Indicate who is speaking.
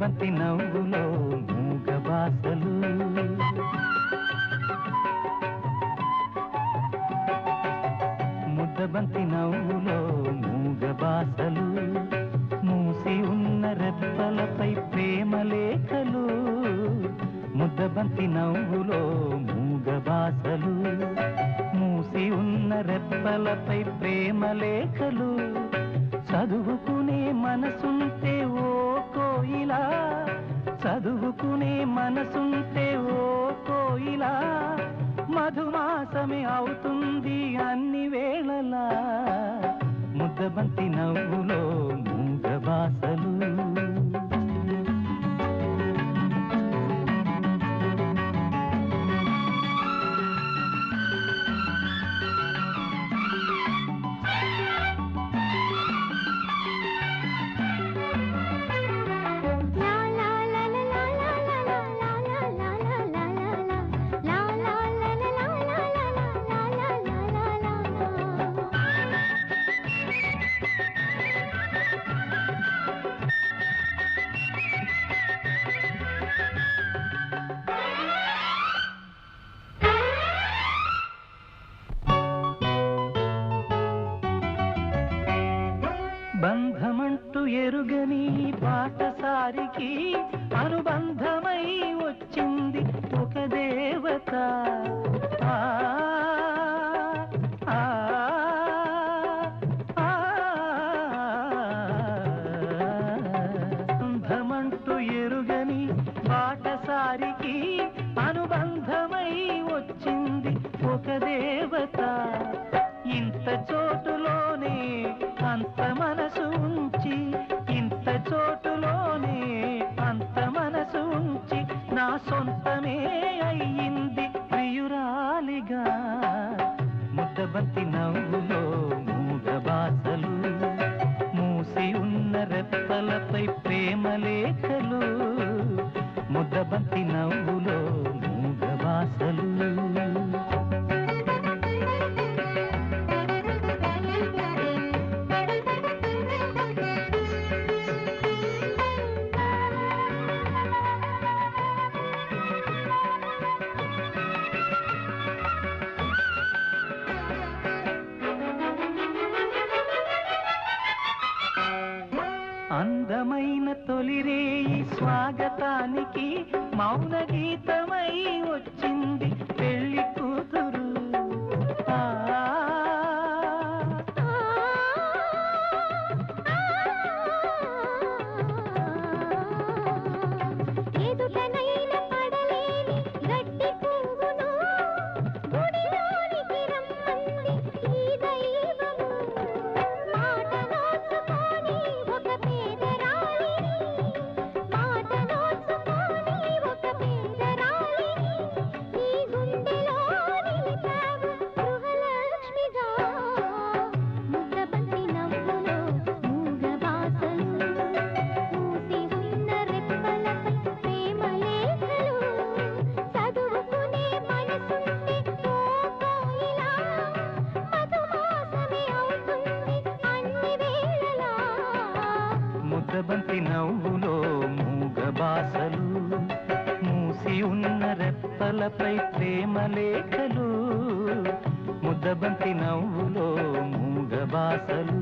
Speaker 1: ముద్దబంతి నవ్వులో మూగ బాసలు ముద్దబంతి నవ్వులో మూగ బాసలు మూసి ఉన్న రెప్పలపై ప్రేమ లేఖలు. ముద్దబంతి నవ్వులో మూగ బాసలు మూసి ఉన్న రెప్పలపై ప్రేమ లేఖలు. చదువుకునే మనసుంటే ఓ కోయిలా. చదువుకునే మనసుంటే ఓ కోయిలా. మధుమాసమే అవుతుంది అన్ని వేళలా. ముద్దబంతి నవ్వులో ఎరుగని పాటసారికి అనుబంధమై వచ్చింది ముద్దబంతి నవ్వులో మూగ బాసలు మూసి ఉన్న రెప్పలపై ప్రేమ లేఖలు అందమైన తొలిరేయి స్వాగతానికి మౌన గీతమై వచ్చింది. ముద్దబంతి నవ్వులో మూగ బాసలు మూసి ఉన్న రెప్పలపై ప్రేమ లేఖలు ముద్దబంతి నవ్వులో మూగ బాసలు